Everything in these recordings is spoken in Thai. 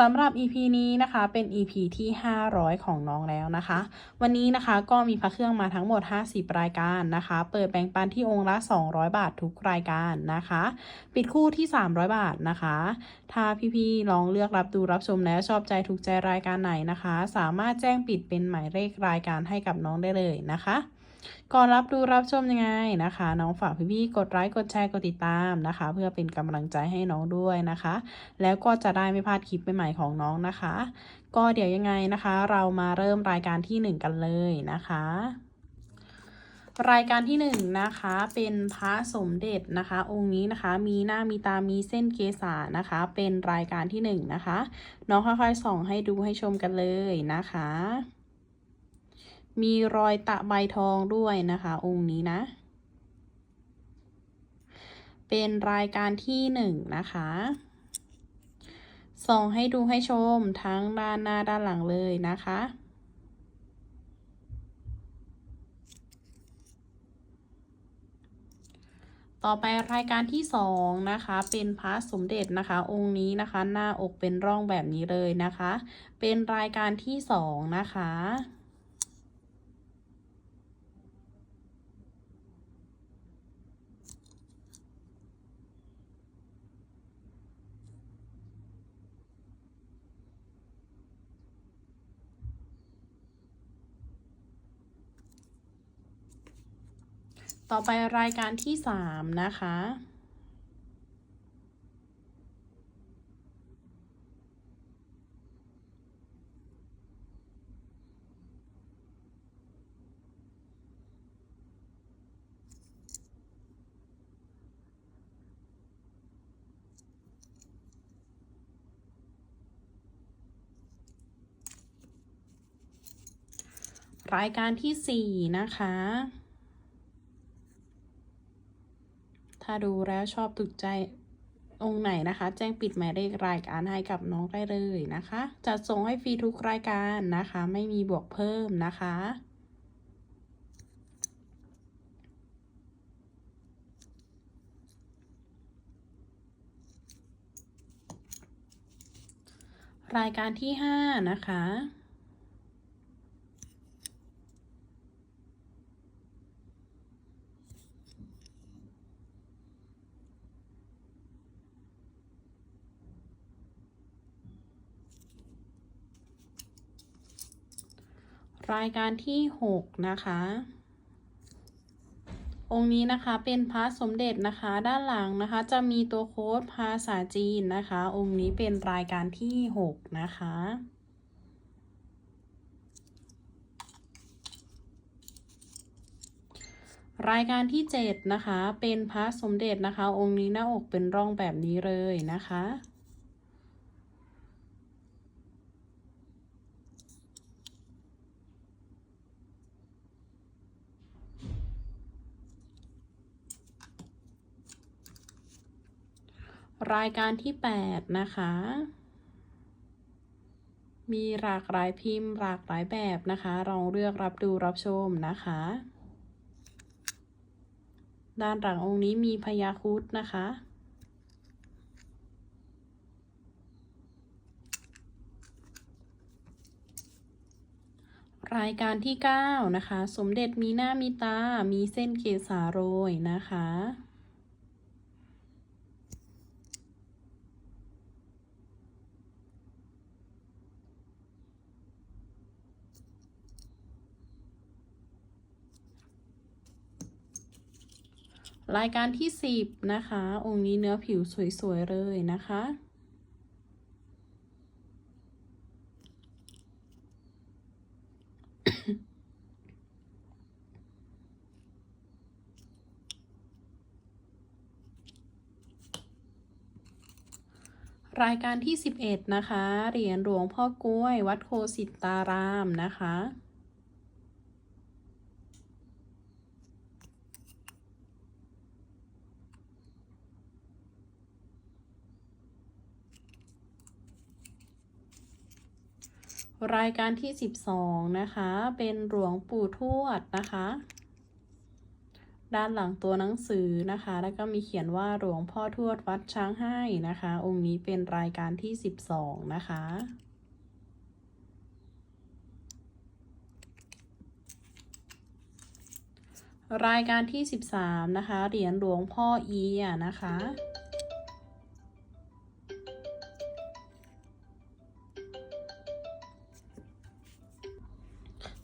สำหรับ EP นี้นะคะเป็น EP ที่ 500 ของน้องแล้วนะคะ วันนี้นะคะก็มีพระเครื่องมาทั้งหมด 50 รายการนะคะ เปิดแบ่งปันที่องค์ละ 200 บาททุกรายการนะคะ ปิดคู่ที่ 300 บาทนะคะ ถ้าพี่ๆลองเลือกรับดูรับชมแล้วชอบใจถูกใจรายการไหนนะคะ สามารถแจ้งปิดเป็นหมายเลขรายการให้กับน้องได้เลยนะคะ ก่อนรับดูรับชมยังไงนะคะ น้องฝากพี่ๆกดไลค์กดแชร์กดติดตามนะคะ เพื่อเป็นกำลังใจให้น้องด้วยนะคะ แล้วก็จะได้ไม่พลาดคลิปใหม่ๆของน้องนะคะ ก็เดี๋ยวยังไงนะคะ เรามาเริ่มรายการที่ 1 กันเลยนะคะรายการที่1นะคะเป็นพระสมเด็จนะคะ องค์นี้นะคะมีหน้ามีตามีเส้นเกษานะคะ เป็นรายการที่1นะคะ น้องค่อยๆส่องให้ดูให้ชมกันเลยนะคะ มีรอยตะใบทองด้วยนะคะ องค์นี้นะ เป็นรายการที่หนึ่งนะคะส่องให้ดูให้ชมทั้งด้านหน้าด้านหลังเลยนะคะ ต่อไปรายการที่สองนะคะ เป็นพระสมเด็จนะคะ องค์นี้นะคะ หน้าอกเป็นร่องแบบนี้เลยนะคะ เป็นรายการที่สองนะคะ ต่อไปรายการที่สามนะคะ รายการที่สี่นะคะ ถ้าดูแล้วชอบถูกใจองค์ไหนนะคะ แจ้งปิดหมายเลขรายการให้กับน้องได้เลยนะคะ จัดส่งให้ฟรีทุกรายการนะคะ ไม่มีบวกเพิ่มนะคะรายการที่ห้านะคะ รายการที่หกนะคะ องค์นี้นะคะเป็นพระสมเด็จนะคะด้านหลังนะคะ จะมีตัวโค้ดภาษาจีนนะคะ องค์นี้เป็นรายการที่หกนะคะรายการที่เจ็ดนะคะ เป็นพระสมเด็จนะคะ องค์นี้หน้าอกเป็นร่องแบบนี้เลยนะคะ รายการที่ 8 นะคะ มีหลากหลายพิมพ์หลากหลายแบบนะคะ ลองเลือกรับดูรับชมนะคะ ด้านหลังองค์นี้มีพญาครุดนะคะ รายการที่ 9 นะคะ สมเด็จมีหน้ามีตา มีเส้นเกษาโรยนะคะ รายการที่ 10 นะคะ องค์นี้เนื้อผิวสวย ๆ เลยนะคะ รายการที่ 11 นะคะ เหรียญหลวงพ่อกล้วย วัดโคสิตารามนะคะ รายการที่ 12 นะคะ เป็นหลวงปู่ทวดนะคะ ด้านหลังตัวหนังสือนะคะ แล้วก็มีเขียนว่าหลวงพ่อทวดวัดช้างให้นะคะ องค์นี้เป็นรายการที่ 12 นะคะรายการที่ 13 นะคะ เหรียญหลวงพ่ออียนะคะ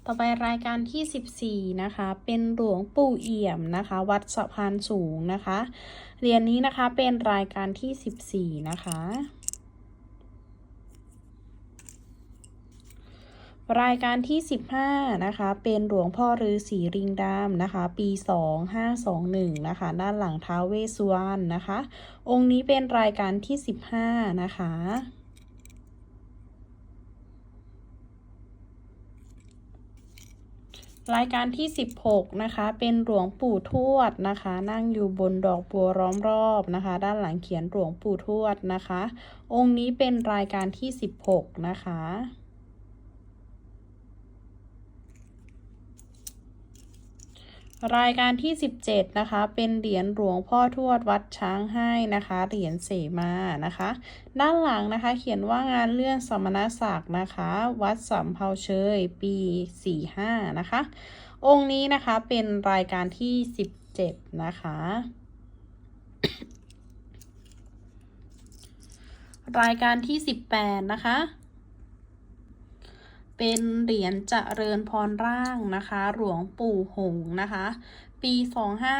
ต่อไปรายการที่ 14 นะคะ เป็นหลวงปู่เอี่ยมนะคะ วัดสะพานสูงนะคะ เหรียญนี้นะคะเป็นรายการที่ 14 นะคะ รายการที่ 15 นะคะ เป็นหลวงพ่อฤาษีริงดำนะคะ ปี 2521 นะคะ ด้านหลังท้าวเวสสุวรรณนะคะ องค์นี้เป็นรายการที่ 15 นะคะ รายการที่ 16 นะคะ เป็นหลวงปู่ทวดนะคะ นั่งอยู่บนดอกบัวล้อมรอบนะคะ ด้านหลังเขียนหลวงปู่ทวดนะคะ องค์นี้เป็นรายการที่ 16 นะคะ รายการที่ 17 นะคะ เป็นเหรียญหลวงพ่อทวดวัดช้างให้นะคะ เหรียญเสมานะคะ ด้านหลังนะคะ เขียนว่างานเลื่อนสมณศักดิ์นะคะ วัดสำเภาเชย ปี 45 นะคะ องค์นี้นะคะเป็นรายการที่ 17 นะคะรายการที่ 18 นะคะ เป็นเหรียญเจริญพรร่างนะคะ หลวงปู่หงนะคะ ปี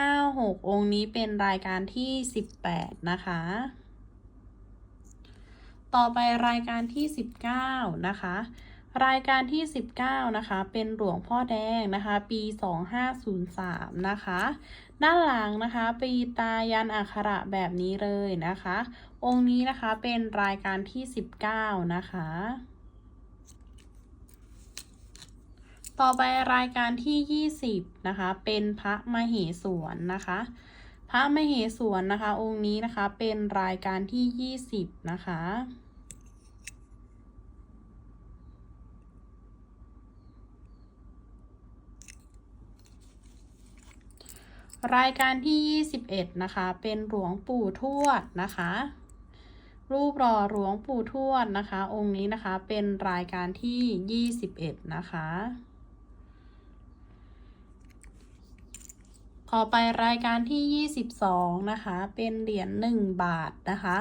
256 องค์นี้เป็นรายการที่ 18 นะคะ ต่อไปรายการที่ 19 นะคะ รายการที่ 19 นะคะ เป็นหลวงพ่อแดงนะคะ ปี 2503 นะคะ ด้านหลังนะคะปีตายันอักขระแบบนี้เลยนะคะ องค์นี้นะคะเป็นรายการที่ 19 นะคะ ต่อไปรายการที่ 20 นะคะ เป็นพระมเหสวนนะคะ พระมเหสวนนะคะ องค์นี้นะคะเป็นรายการที่ 20 นะคะรายการที่ 21 นะคะ เป็นหลวงปู่ทวดนะคะ รูปหล่อหลวงปู่ทวดนะคะ องค์นี้นะคะ เป็นรายการที่ 21 นะคะ ต่อไปรายการที่ 22 นะคะ เป็นเหรียญ1บาทนะคะ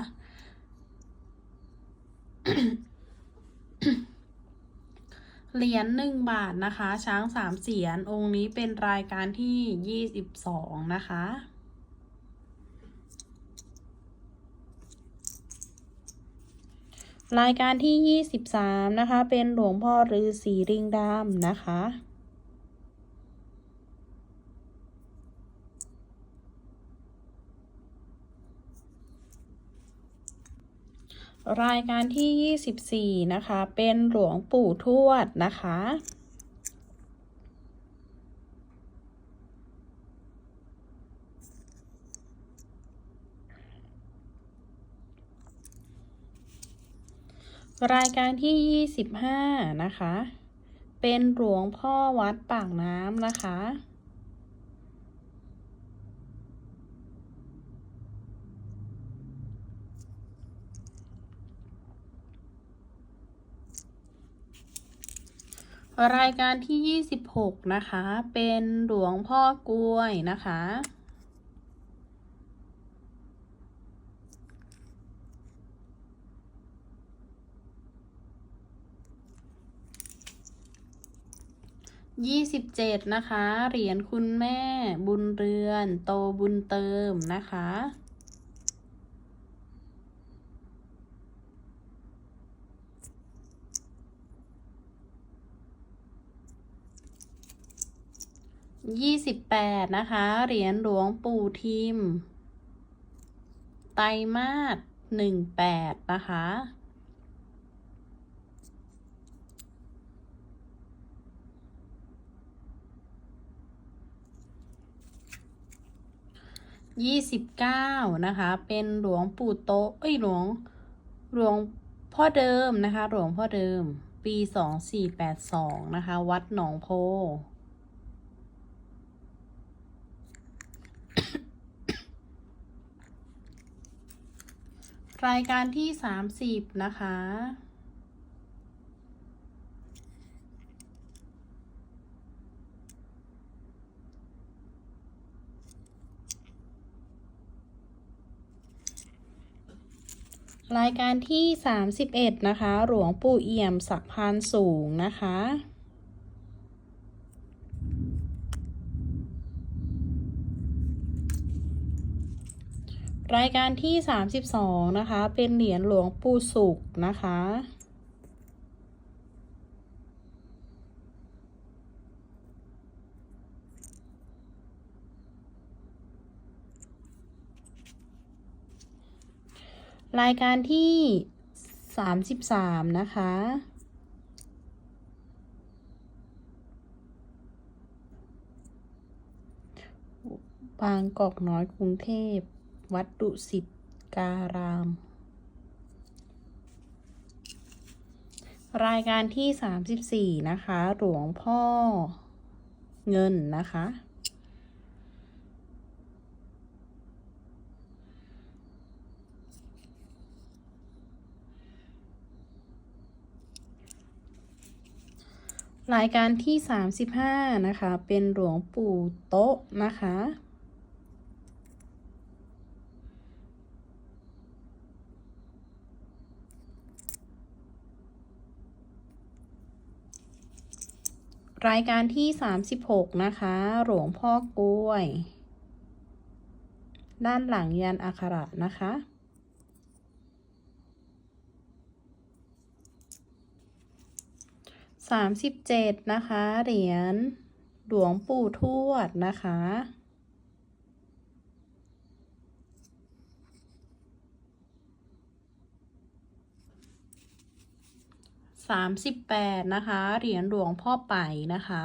เหรียญหนึ่งบาทนะคะ ช้างสามเสียน องค์นี้เป็นรายการที่ 22 นะคะรายการที่ 23 นะคะ เป็นหลวงพ่อฤาษีริงดำนะคะ รายการที่ 24 นะคะ เป็นหลวงปู่ทวดนะคะรายการที่ 25 นะคะ เป็นหลวงพ่อวัดปากน้ำนะคะ รายการที่ 26 นะคะ เป็นหลวงพ่อกล้วยนะคะ27นะคะ เหรียญคุณแม่บุญเรือน โตบุญเติมนะคะ ยี่สิบแปดนะคะ เหรียญหลวงปู่ทิม ไตรมาสหนึ่งแปดนะคะยี่สิบเก้านะคะ เป็นหลวงปู่โตเอ้ยหลวงหลวงพ่อเดิมนะคะ หลวงพ่อเดิม ปีสองสี่แปดสองนะคะ วัดหนองโพ รายการที่สามสิบนะคะ รายการที่31นะคะ หลวงปู่เอี่ยมสักพานสูงนะคะ รายการที่ 32 นะคะ เป็นเหรียญหลวงปู่สุขนะคะ รายการที่ 33 นะคะบางกอกน้อยกรุงเทพ วัดดุสิตการาม รายการที่34นะคะ หลวงพ่อเงินนะคะ รายการที่35นะคะ เป็นหลวงปู่โต๊ะนะคะ รายการที่ 36 นะคะ หลวงพ่อกล้วย ด้านหลังยันอักขระนะคะสามสิบเจ็ดนะคะ เหรียญหลวงปู่ทวดนะคะ สามสิบแปดนะคะ เหรียญหลวงพ่อไปนะคะ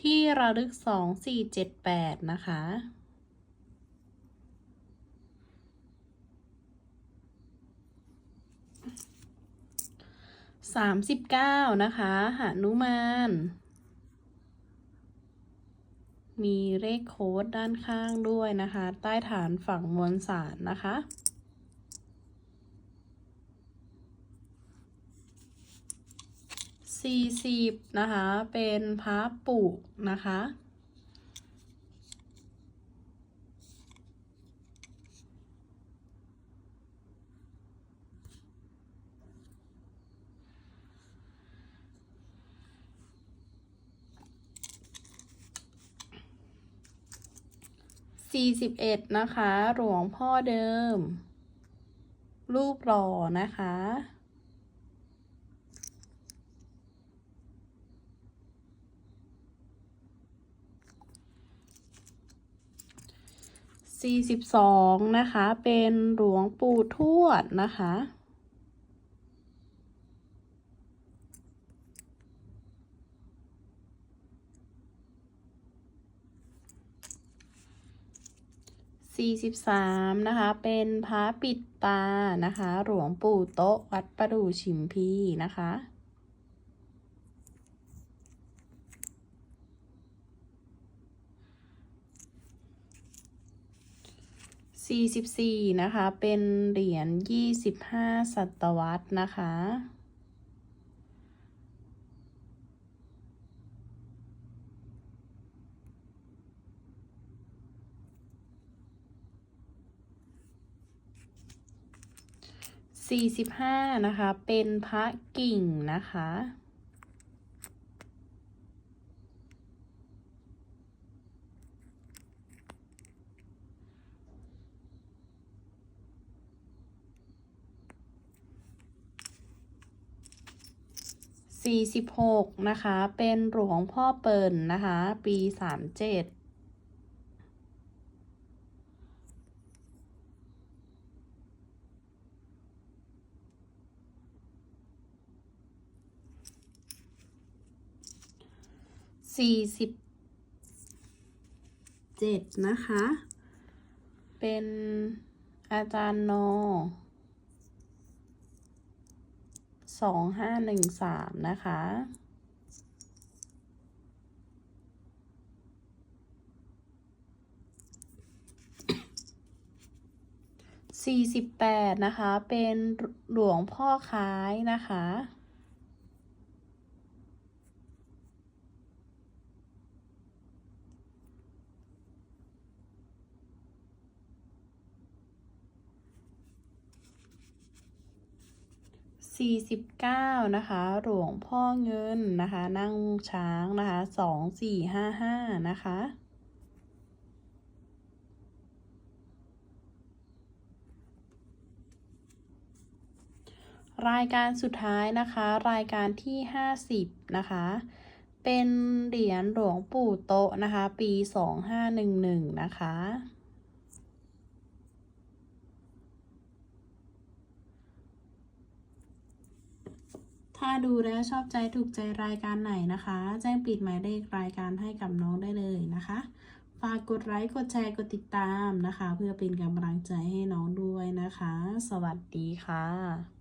ที่ระลึกสองสี่เจ็ดแปดนะคะสามสิบเก้านะคะหานุมาน มีเลขโค้ดด้านข้างด้วยนะคะ ใต้ฐานฝั่งมวลสารนะคะ สี่สิบนะคะ เป็นพระปุกนะคะสี่สิบเอ็ดนะคะ หลวงพ่อเดิม รูปหล่อนะคะ สี่สิบสองนะคะ เป็นหลวงปู่ทวดนะคะสี่สิบสามนะคะ เป็นพระปิดตานะคะ หลวงปู่โต๊ะวัดประดู่ชิมพีนะคะ สี่สิบสี่นะคะ เป็นเหรียญยี่สิบห้าศตวรรษนะคะสี่สิบห้านะคะ เป็นพระกิ่งนะคะ สี่สิบหกนะคะ เป็นหลวงพ่อเปิ่นนะคะ ปีสามเจ็ดสี่สิบเจ็ดนะคะ เป็นอาจารย์โน สองห้าหนึ่งสามนะคะ สี่สิบแปดนะคะ เป็นหลวงพ่อคล้ายนะคะ สี่สิบเก้านะคะ หลวงพ่อเงินนะคะ นั่งช้างนะคะสองสี่ห้าห้านะคะรายการสุดท้ายนะคะ รายการที่ห้าสิบนะคะ เป็นเหรียญหลวงปู่โตะนะคะ ปีสองห้าหนึ่งหนึ่งนะคะ ถ้าดูแล้วชอบใจถูกใจรายการไหนนะคะ แจ้งปิดหมายเลขรายการให้กับน้องได้เลยนะคะ ฝากกดไลค์กดแชร์กดติดตามนะคะ เพื่อเป็นกำลังใจให้น้องด้วยนะคะ สวัสดีค่ะ